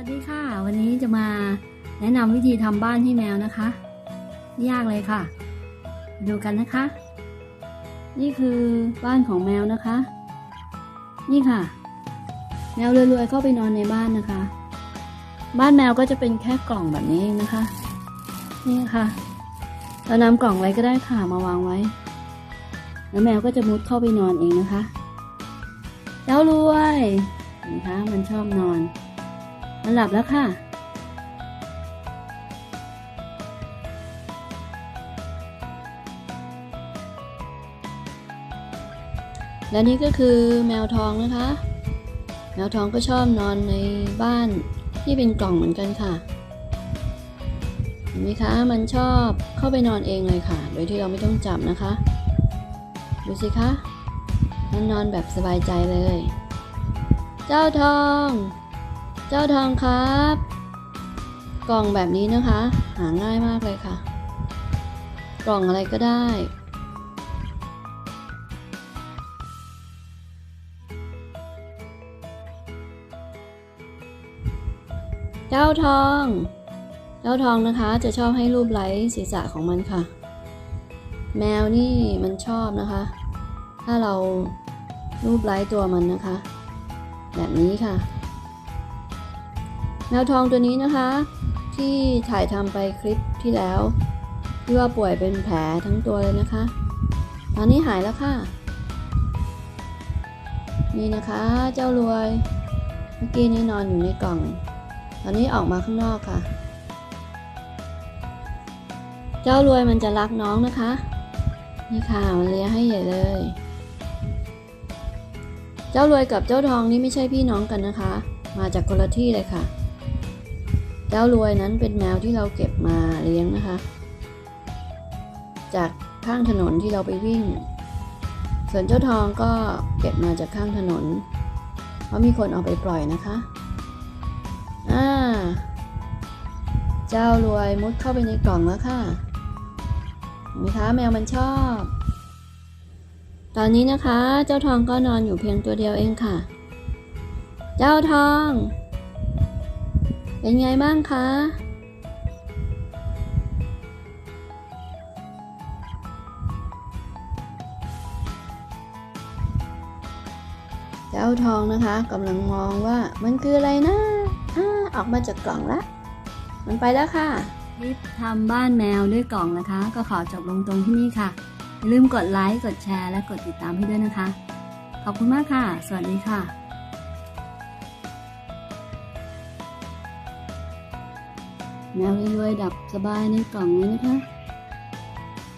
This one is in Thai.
วัสดีค่ะ วันนี้จะมาแนะนำวิธีทำบ้านให้แมวนะคะไม่ยากเลยค่ะ ดูกันนะคะ นี่คือบ้านของแมวนะคะ นี่ค่ะ แมวรวยๆเข้าไปนอนในบ้านนะคะ บ้านแมวก็จะเป็นแค่กล่องแบบนี้เองนะคะ นี่ค่ะเรานำกล่องอะไรก็ได้ค่ะมาวางไว้ แล้วแมวก็จะมุดเข้าไปนอนเองนะคะ เจ้ารวยนะคะมันชอบนอน มันหลับแล้วค่ะ และนี่ก็คือแมวทองนะคะ แมวทองก็ชอบนอนในบ้านที่เป็นกล่องเหมือนกันค่ะเห็นไหมคะ มันชอบเข้าไปนอนเองเลยค่ะ โดยที่เราไม่ต้องจับนะคะ ดูสิคะ มันนอนแบบสบายใจเลย เจ้าทอง เจ้าทองครับ กล่องแบบนี้นะคะ หาง่ายมากเลยค่ะ กล่องอะไรก็ได้ เจ้าทอง เจ้าทองนะคะจะชอบให้รูปไล้ศีรษะของมันค่ะ แมวนี่มันชอบนะคะ ถ้าเรารูปไล้ตัวมันนะคะ แบบนี้ค่ะ แมวทองตัวนี้นะคะ ที่ถ่ายทำไปคลิปที่แล้วที่ว่าป่วยเป็นแผลทั้งตัวเลยนะคะ ตอนนี้หายแล้วค่ะ นี่นะคะเจ้ารวย เมื่อกี้นี่นอนอยู่ในกล่อง ตอนนี้ออกมาข้างนอกค่ะ เจ้ารวยมันจะรักน้องนะคะ นี่ค่ะมันเลี้ยให้ใหญ่เลย เจ้ารวยกับเจ้าทองนี่ไม่ใช่พี่น้องกันนะคะ มาจากคนละที่เลยค่ะ เจ้ารวยนั้นเป็นแมวที่เราเก็บมาเลี้ยงนะคะ จากข้างถนนที่เราไปวิ่ง ส่วนเจ้าทองก็เก็บมาจากข้างถนน เพราะมีคนเอาไปปล่อยนะคะอ่าเจ้ารวยมุดเข้าไปในกล่องแล้วค่ะเห็นไหมคะแมวมันชอบ ตอนนี้นะคะ เจ้าทองก็นอนอยู่เพียงตัวเดียวเองค่ะ เจ้าทอง เป็นไงบ้างคะ เจ้าทองนะคะกำลังมองว่ามันคืออะไรนะอ่าออกมาจากกล่องละ มันไปแล้วค่ะคลิปทำบ้านแมวด้วยกล่องนะคะ ก็ขอจบลงตรงที่นี่ค่ะ อย่าลืมกดไลค์ กดแชร์ และกดติดตามให้ด้วยนะคะ ขอบคุณมากค่ะ สวัสดีค่ะ แมวรวยๆดับสบายในกล่องเลยนะคะ